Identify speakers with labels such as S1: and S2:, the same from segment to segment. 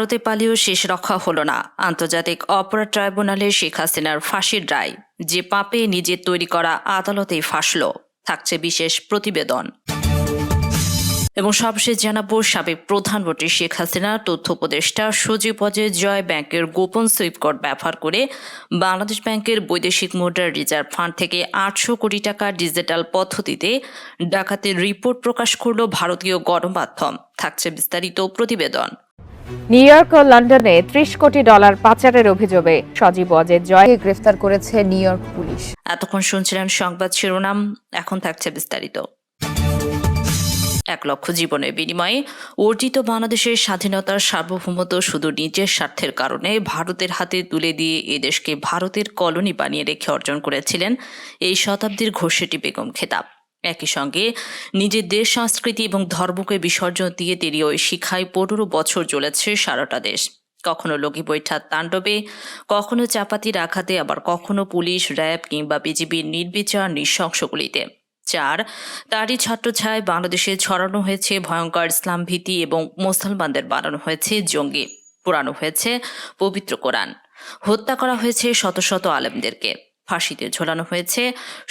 S1: ভারতে পালিয়েও শেষ রক্ষা হলো না। আন্তর্জাতিক অপরাধ ট্রাইব্যুনালে শেখ হাসিনার ফাঁসির রায়। যে পাপে নিজের তৈরি করা আদালতেই ফাঁসল। থাকছে বিশেষ প্রতিবেদন। এবং সবশেষ জানাব, সাবেক প্রধানমন্ত্রী শেখ হাসিনা তথ্য উপদেষ্টা সজীব অজয় জয় ব্যাংকের গোপন সুইপ কোড ব্যবহার করে বাংলাদেশ ব্যাংকের বৈদেশিক মুদ্রার রিজার্ভ ফান্ড থেকে আটশো কোটি টাকা ডিজিটাল পদ্ধতিতে ডাকাতের রিপোর্ট প্রকাশ করল ভারতীয় গণমাধ্যম। থাকছে বিস্তারিত প্রতিবেদন।
S2: নিউ ইয়র্ক ও লন্ডনে ত্রিশ কোটি ডলার পাচারের অভিযোগে সজীব অজয় জয়
S3: কে গ্রেফতার করেছে নিউ ইয়র্ক পুলিশ।
S1: এতক্ষণ শুনছিলেন সংবাদ শিরোনাম, এখন থাকছে বিস্তারিত। এক লক্ষ জীবনের বিনিময়ে অর্জিত বাংলাদেশের স্বাধীনতার সার্বভৌমত্ব শুধু নিজের স্বার্থের কারণে ভারতের হাতে তুলে দিয়ে এদেশকে ভারতের কলোনি বানিয়ে রেখে অর্জন করেছিলেন এই শতাব্দীর ঘোষেটি বেগম খেতাব। একই সঙ্গে নিজের দেশ, সংস্কৃতি এবং ধর্মকে বিসর্জন দিয়ে তিনি ওই শিখায় পনেরো বছর চলেছে সারাটা দেশ। কখনো লগি বৈঠার তাণ্ডবে, কখনো চাপাতির আঘাতে, আবার কখনো পুলিশ, র্যাব কিংবা বিজিবির নির্বিচার নৃশংসগুলিতে। চার, তারই ছত্রছায় বাংলাদেশে ছড়ানো হয়েছে ভয়ঙ্কর ইসলাম ভীতি এবং মুসলমানদের বানানো হয়েছে জঙ্গি। পোড়ানো হয়েছে পবিত্র কোরআন। হত্যা করা হয়েছে শত শত আলেমদেরকে। ফাঁসিতে ঝোলানো হয়েছে।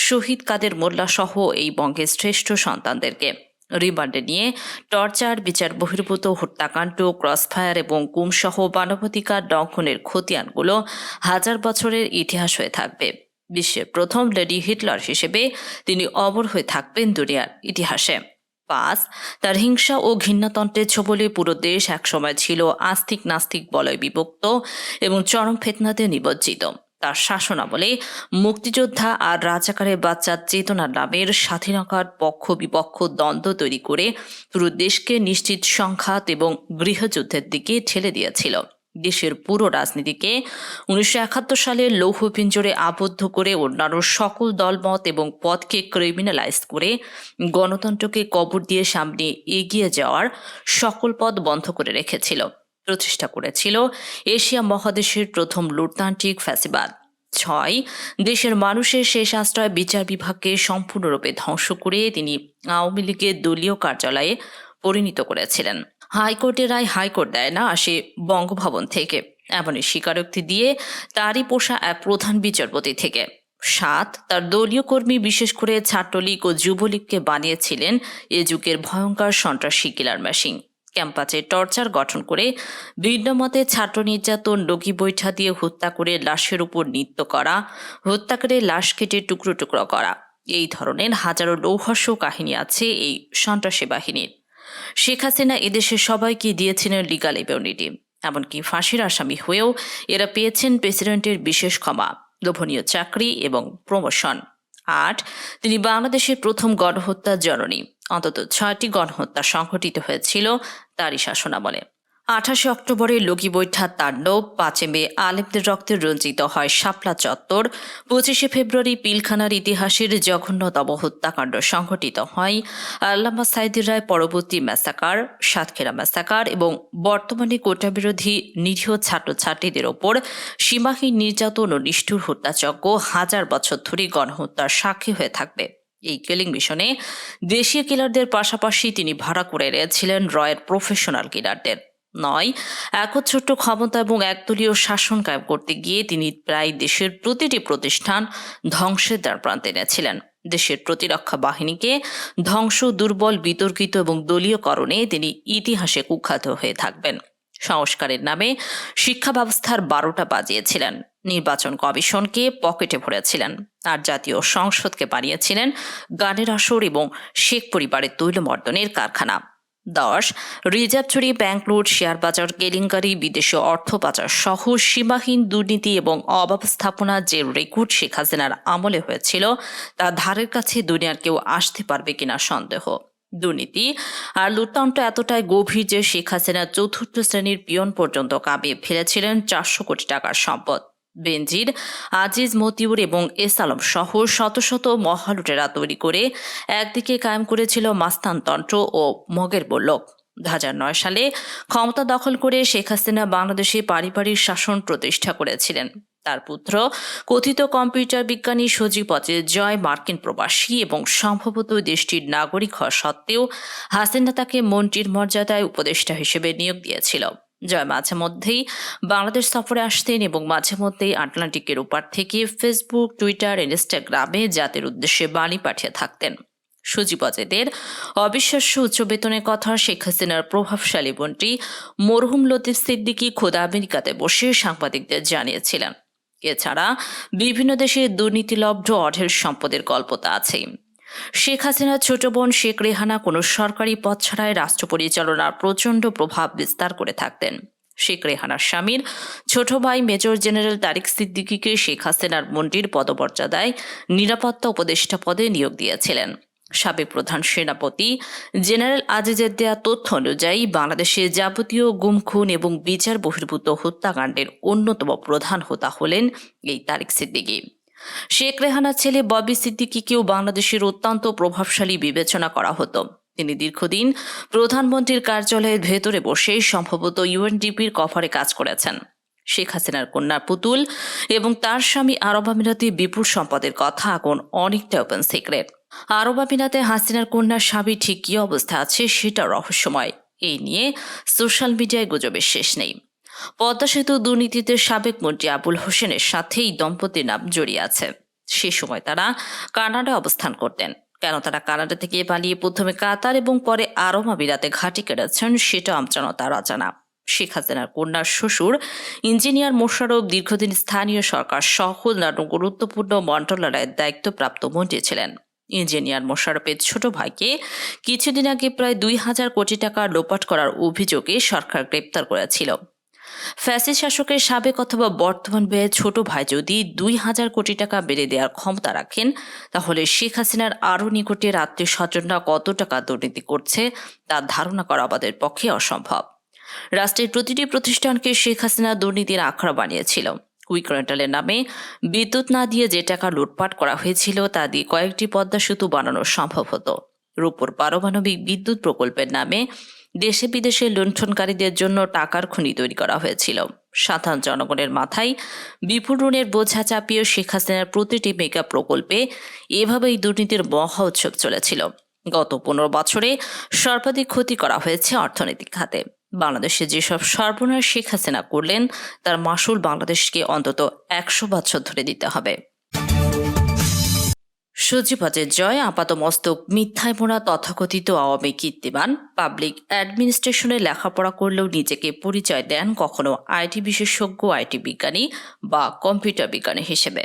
S1: শহীদ কাদের মোল্লা সহ এই বঙ্গের শ্রেষ্ঠ সন্তানদেরকে। রিমান্ডে নিয়ে টর্চার, বিচার বহির্ভূত, হত্যাকাণ্ড, ক্রসফায়ার এবং গুমসহ মানবাধিকার লঙ্ঘনের খতিয়ানগুলো হাজার বছরের ইতিহাস হয়ে থাকবে। বিশ্বের প্রথম লেডি হিটলার হিসেবে তিনি অমর হয়ে থাকবেন দুনিয়ার ইতিহাসে। পাঁচ, তার হিংসা ও ঘৃণাতন্ত্রের ছবলে পুরো দেশ একসময় ছিল আস্তিক নাস্তিক বলয় বিভক্ত এবং চরম ফেতনাতে নিবজ্জিত তার শাসনামলে মুক্তিযোদ্ধা আর রাজাকারের বাচ্চার চেতনার নামের স্বাধীনতার পক্ষ বিপক্ষ দ্বন্দ্ব তৈরি করে পুরো দেশকে নিশ্চিত সংঘাত এবং গৃহযুদ্ধের দিকে ঠেলে দিয়েছিল। দেশের পুরো রাজনীতিকে উনিশশো একাত্তর সালে লৌহ পিঞ্জরে আবদ্ধ করে অন্যান্য সকল দলমত এবং পথকে ক্রিমিনালাইজ করে গণতন্ত্রকে কবর দিয়ে সামনে এগিয়ে যাওয়ার সকল পথ বন্ধ করে রেখেছিল। প্রতিষ্ঠা করেছিল এশিয়া মহাদেশের প্রথম লুটতান্ত্রিক ফ্যাসিবাদ। ছয়, দেশের মানুষের শেষ আশ্রয় বিচার বিভাগকে সম্পূর্ণরূপে ধ্বংস করে তিনি আওয়ামী লীগের দলীয় কার্যালয়ে পরিণত করেছিলেন। হাইকোর্টের রায় হাইকোর্ট দেয় না, আসে বঙ্গভবন থেকে। এমনই স্বীকারোক্তি দিয়ে তারই পোষা এক প্রধান বিচারপতি থেকে। সাত, তার দলীয় কর্মী, বিশেষ করে ছাত্রলীগ ও যুবলীগকে বানিয়েছিলেন এ যুগের ভয়ঙ্কর সন্ত্রাসী কিলার মেশিন। ক্যাম্পাসে টর্চার গঠন করে ভিন্নমতে ছাত্র নির্যাতন লগি বৈঠা দিয়ে হত্যা করে লাশের উপর নৃত্য করা, হত্যা করে লাশ কেটে টুকরো টুকরো করা। এই ধরনের হাজারো লৌহস্য কাহিনী আছে এই সন্ত্রাসী বাহিনীর। শেখ হাসিনা এদেশের সবাইকে দিয়েছিলেন লিগাল ইমিউনিটি এমনকি ফাঁসির আসামি হয়েও এরা পেয়েছেন প্রেসিডেন্টের বিশেষ ক্ষমা, লোভনীয় চাকরি এবং প্রমোশন আট তিনি বাংলাদেশের প্রথম গণহত্যার জননী। অন্তত ছয়টি গণহত্যা সংঘটিত হয়েছিল তারই শাসনামলে। আঠাশে অক্টোবরে লগি বৈঠা তাণ্ডব, পাঁচে মে আলেমদের রক্তে রঞ্জিত হয় শাপলা চত্বর, পঁচিশে ফেব্রুয়ারি পিলখানার ইতিহাসের জঘন্যতম হত্যাকাণ্ড সংঘটিত হয়। আল্লামা সাইদির রায় পরবর্তী ম্যাসাকার, সাতক্ষীরা ম্যাসাকার এবং বর্তমানে কোটা বিরোধী নিরীহ ছাত্রছাত্রীদের ওপর সীমাহীন নির্যাতন ও নিষ্ঠুর হত্যাযজ্ঞ হাজার বছর ধরে গণহত্যার সাক্ষী হয়ে থাকবে। এই কিলিং মিশনে দেশীয় কিলারদের পাশাপাশি তিনি ভাড়া করে এনেছিলেন রয়ের প্রফেশনাল কিলারদের। নয়। একচ্ছত্র ক্ষমতা এবং একদলীয় শাসন কায়েম করতে গিয়ে তিনি প্রায় দেশের প্রতিটি প্রতিষ্ঠান ধ্বংসের দ্বার প্রান্তে এনেছিলেন। দেশের প্রতিরক্ষা বাহিনীকে ধ্বংস, দুর্বল, বিতর্কিত এবং দলীয়করণে তিনি ইতিহাসে কুখ্যাত হয়ে থাকবেন। সংস্কারের নামে শিক্ষা ব্যবস্থার বারোটা বাজিয়েছিলেন। নির্বাচন কমিশনকে পকেটে ভরেছিলেন। আর জাতীয় সংসদকে বানিয়েছিলেন গানের আসর এবং শেখ পরিবারের তৈলমর্দনের কারখানা। দশ, রিজার্ভ চুরি, ব্যাংক লুট, শেয়ার বাজার, কেলেঙ্কারি, বিদেশে অর্থ পাচার সহ সীমাহীন দুর্নীতি এবং অব্যবস্থাপনা যে রেকর্ড শেখ হাসিনার আমলে হয়েছিল, তা ধারের কাছে দুনিয়ার কেউ আসতে পারবে কিনা সন্দেহ। দুর্নীতি আর লুটতন্ত্র এতটাই গভীর যে শেখ হাসিনা চতুর্থ শ্রেণির পিয়ন পর্যন্ত কাবিয়ে ফেলেছিলেন চারশো কোটি টাকার সম্পদ। বেনজির, আজিজ মতিউর এবং এস আলম সহ শত শত মহালুটেরা তৈরি করে একদিকে কায়েম করেছিল মাস্তানতন্ত্র ও মগের বল্লক দু নয় সালে ক্ষমতা দখল করে শেখ হাসিনা বাংলাদেশে পারিবারিক শাসন প্রতিষ্ঠা করেছিলেন। তার পুত্র, কথিত কম্পিউটার বিজ্ঞানী সজীব জয় মার্কিন প্রবাসী এবং সম্ভবত দেশটির নাগরিক হওয়া সত্ত্বেও হাসিনা তাকে মন্ত্রীর মর্যাদায় উপদেষ্টা হিসেবে নিয়োগ দিয়েছিল। জয় মাঝে মধ্যেই বাংলাদেশ সফরে আসতেন এবং মাঝে মধ্যেই আটলান্টিকের ওপার থেকে ফেসবুক, টুইটার, ইনস্টাগ্রামে জাতির উদ্দেশ্যে বাণী পাঠিয়ে থাকতেন। সজীব অজেদের অবিশ্বাস্য উচ্চ বেতনের কথা শেখ হাসিনার প্রভাবশালী বোনটি মরহুম লতিফ সিদ্দিকি খোদা আমেরিকাতে বসে সাংবাদিকদের জানিয়েছিলেন। এছাড়া বিভিন্ন দেশে দুর্নীতিলব্ধ অঢেল সম্পদের গল্প তা আছেই। শেখ হাসিনার ছোট বোন শেখ রেহানা কোনো সরকারি পদ ছাড়াই রাষ্ট্র পরিচালনার প্রচণ্ড প্রভাব বিস্তার করে থাকতেন। শেখ রেহানার স্বামীর ছোট ভাই মেজর জেনারেল তারিক সিদ্দিকীকে শেখ হাসিনার মন্ত্রীর পদমর্যাদায় নিরাপত্তা উপদেষ্টা পদে নিয়োগ দিয়েছিলেন। সাবেক প্রধান সেনাপতি জেনারেল আজিজের দেয়া তথ্য অনুযায়ী বাংলাদেশে যাবতীয় গুম খুন এবং বিচার বহির্ভূত হত্যাকাণ্ডের অন্যতম প্রধান হোতা হলেন এই তারিক সিদ্দিকী। শেখ রেহানার ছেলে ববি সিদ্দিকীকেও বাংলাদেশের অত্যন্ত প্রভাবশালী বিবেচনা করা হতো। তিনি দীর্ঘদিন প্রধানমন্ত্রীর কার্যালয়ের ভেতরে বসে সম্ভবত ইউএনডিপির কভারে কাজ করেছেন। শেখ হাসিনার কন্যা পুতুল এবং তার স্বামী আরব আমিরাতে বিপুল সম্পদের কথা এখন অনেকটা ওপেন সিক্রেট আরব আমিরাতে হাসিনার কন্যার স্বামী ঠিক কী অবস্থা আছে সেটা রহস্যময়। এই নিয়ে সোশ্যাল মিডিয়ায় গুজবের শেষ নেই। পদ্মা সেতু দুর্নীতিতে সাবেক মন্ত্রী আবুল হোসেনের সাথে এই দম্পতির নাম জড়িয়ে আছে। সে সময় তারা কানাডায় অবস্থান করতেন। কেন তারা কানাডা থেকে পালিয়ে প্রথমে কাতার এবং পরে আরব আমিরাতে ঘাঁটি কেটেছেন সেটা আমজানতার অজানা শেখ হাসিনার কন্যার শ্বশুর, ইঞ্জিনিয়ার মোশারফ দীর্ঘদিন স্থানীয় সরকার সহ নানা গুরুত্বপূর্ণ মন্ত্রণালয়ের দায়িত্বপ্রাপ্ত মন্ত্রী ছিলেন। ইঞ্জিনিয়ার মোশারফের ছোট ভাইকে কিছুদিন আগে প্রায় দুই হাজার কোটি টাকা লোপাট করার অভিযোগে সরকার গ্রেপ্তার করেছিল। ফ্যাসিস শাসকের সাবেক অথবা বর্তমান ব্যয়ে ছোট ভাই যদি দুই হাজার কোটি টাকা বেড়ে দেওয়ার ক্ষমতা রাখেন, তাহলে শেখ হাসিনার আরও নিকটের আত্মীয় স্বজনরা কত টাকা দুর্নীতি করছে তার ধারণা করা আমাদের পক্ষে অসম্ভব। রাষ্ট্রের প্রতিটি প্রতিষ্ঠানকে শেখ হাসিনা দুর্নীতির আখড়া বানিয়েছিল। কুইক রেন্টালের নামে বিদ্যুৎ না দিয়ে যে টাকা লুটপাট করা হয়েছিল, তা দিয়ে কয়েকটি পদ্মা সেতু বানানো সম্ভব হতো। রূপর পারমাণবিক বিদ্যুৎ প্রকল্পের নামে দেশে বিদেশে লুণ্ঠনকারীদের জন্য টাকার খনি তৈরি করা হয়েছিল। সাধারণ জনগণের মাথায় বিপুল ঋণের বোঝা চাপিয়ে শেখ হাসিনার প্রতিটি মেগা প্রকল্পে এভাবেই দুর্নীতির মহা উৎসব চলেছিল। গত পনেরো বছরে সর্বাধিক ক্ষতি করা হয়েছে অর্থনৈতিক খাতে। বাংলাদেশে যেসব সর্বনাশ শেখ হাসিনা করলেন, তার মাসুল বাংলাদেশকে অন্তত একশো বছর ধরে দিতে হবে। সজীবজের জয়, আপাতমস্তক, মিথ্যায় মোড়া তথাকথিত আওয়ামী কীর্তিমান। পাবলিক অ্যাডমিনিস্ট্রেশনে লেখাপড়া করলেও নিজেকে পরিচয় দেন কখনো আইটি বিশেষজ্ঞ, আইটি বিজ্ঞানী বা কম্পিউটার বিজ্ঞানী হিসেবে।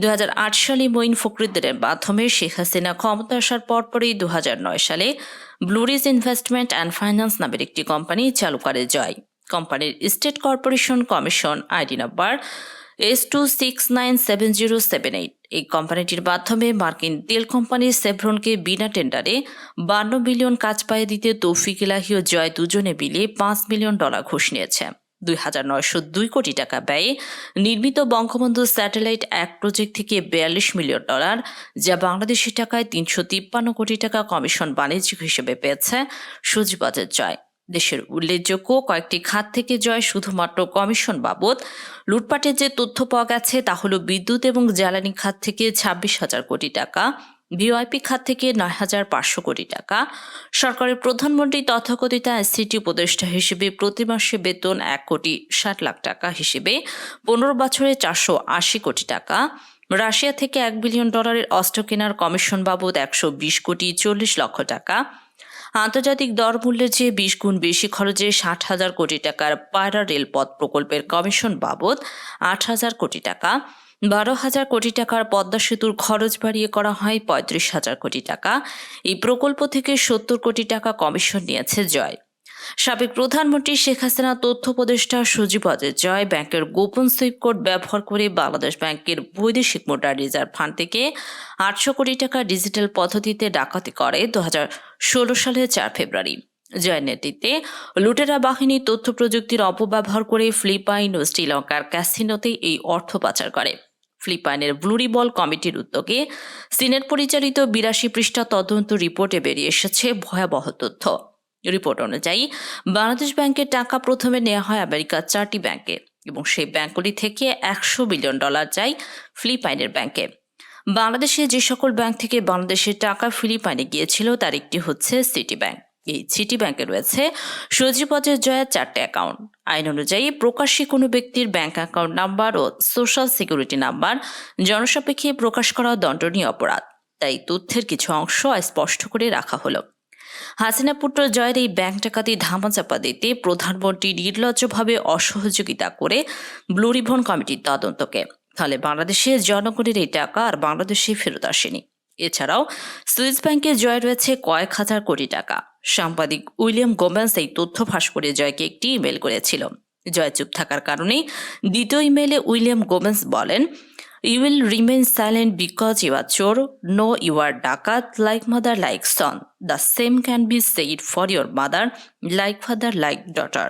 S1: দু হাজার আট সালে মঈন ফখরুদ্দিনের মাধ্যমে শেখ হাসিনা ক্ষমতা আসার পরপরই দু হাজার নয় সালে ব্লুরিজ ইনভেস্টমেন্ট অ্যান্ড ফাইন্যান্স নামের একটি কোম্পানি চালু করে জয়। কোম্পানির state corporation commission ID number S two six nine seven zero seven eight এই কোম্পানিটির মাধ্যমে মার্কিন তেল কোম্পানি সেভরনকে বিনা টেন্ডারে বান্ন বিলিয়ন কাজ পাইয়ে দিতে তৌফিক ইলাহি ও জয় দুজনে মিলে পাঁচ মিলিয়ন ডলার ঘুষ নিয়েছে। দুই হাজার নয়শো দুই কোটি টাকা ব্যয়ে নির্মিত বঙ্গবন্ধু স্যাটেলাইট এক প্রজেক্ট থেকে বিয়াল্লিশ মিলিয়ন ডলার, যা বাংলাদেশি টাকায় তিনশো তিপ্পান্ন কোটি টাকা কমিশন বাণিজ্যিক হিসেবে পেয়েছে সজীবজের জয়। দেশের উল্লেখযোগ্য কয়েকটি খাত থেকে জয় শুধুমাত্র কমিশন বাবদ। লুটপাটের যে তথ্য পাওয়া গেছে তা হলো বিদ্যুৎ এবং জ্বালানি খাত থেকে ছাব্বিশ হাজার কোটি টাকা, ভিওআইপি খাত থেকে নয় হাজার পাঁচশো কোটি টাকা। সরকারের প্রধানমন্ত্রী তথাকথিত এসসিটি উপদেষ্টা হিসেবে প্রতি মাসে বেতন এক কোটি ষাট লাখ টাকা হিসেবে, পনেরো বছরে চারশো আশি কোটি টাকা। রাশিয়া থেকে এক বিলিয়ন ডলারের অস্ত্র কেনার কমিশন বাবদ একশো বিশ কোটি চল্লিশ লক্ষ টাকা। আন্তর্জাতিক দরমূল্যের চেয়ে বিশ গুণ বেশি খরচে ষাট হাজার কোটি টাকার পায়রা রেলপথ প্রকল্পের কমিশন বাবদ আট হাজার কোটি টাকা। বারো হাজার কোটি টাকার পদ্মা সেতুর খরচ বাড়িয়ে করা হয় পঁয়ত্রিশ হাজার কোটি টাকা। এই প্রকল্প থেকে সত্তর কোটি টাকা কমিশন নিয়েছে জয়। সাবেক প্রধানমন্ত্রী শেখ হাসিনা তথ্য উপদেষ্টা সজীব জয় ব্যাংকের গোপন সুইপ কোড ব্যবহার করে বাংলাদেশ ব্যাংকের বৈদেশিক মোটার রিজার্ভ ফান্ড থেকে আটশো কোটি টাকা ডিজিটাল পদ্ধতিতে ডাকাতি করে দু ষোলো সালের চার ফেব্রুয়ারি। জয়ের নেতৃত্বে লুটেরা বাহিনী তথ্য প্রযুক্তির অপব্যবহার করে ফিলিপাইন ও শ্রীলঙ্কার ক্যাসিনোতে এই অর্থ পাচার করে। ফিলিপাইনের ব্লুরি বল কমিটির উদ্যোগে সিনেট পরিচালিত বিরাশি পৃষ্ঠা তদন্ত রিপোর্টে বেরিয়ে এসেছে ভয়াবহ তথ্য। রিপোর্ট অনুযায়ী, বাংলাদেশ ব্যাংকের টাকা প্রথমে নেওয়া হয় আমেরিকার চারটি ব্যাংকে এবং সেই ব্যাংকগুলি থেকে একশো বিলিয়ন ডলার যায় ফিলিপাইনের ব্যাংকে। বাংলাদেশে যে সকল ব্যাংক থেকে বাংলাদেশের টাকা ফিলিপাইনে গিয়েছিল, তার একটি হচ্ছে সিটি ব্যাংক এই সিটি ব্যাংকে রয়েছে অজয় জয়ের চারটে অ্যাকাউন্ট আইন অনুযায়ী প্রকাশ্যে কোনো ব্যক্তির ব্যাংক অ্যাকাউন্ট নাম্বার ও সোশ্যাল সিকিউরিটি নাম্বার জনসাপেক্ষে প্রকাশ করা দণ্ডনীয় অপরাধ। তাই তথ্যের কিছু অংশ স্পষ্ট করে রাখা হলো। হাসিনা পুত্র জয়ের এই ব্যাংক ডাকাতি ধামাচাপা দিতে প্রধানমন্ত্রী নির্লজ্জভাবে অসহযোগিতা করে ব্লু রিবন কমিটির তদন্তকে। ফলে বাংলাদেশের জনগণের এই টাকা আর বাংলাদেশে ফেরত আসেনি। এছাড়াও সুইস ব্যাংকে জয় রয়েছে কয়েক হাজার কোটি টাকা। সাংবাদিক উইলিয়াম গোমেন্স এই তথ্য ফাঁস করে জয়কে একটি ইমেল করেছিল। জয় চুপ থাকার কারণেই দ্বিতীয় ইমেলে উইলিয়াম গোমেন্স বলেন you will remain silent because you are চোর নো ইউ আর ডাকাত like mother like son the same can be said for your mother like father like daughter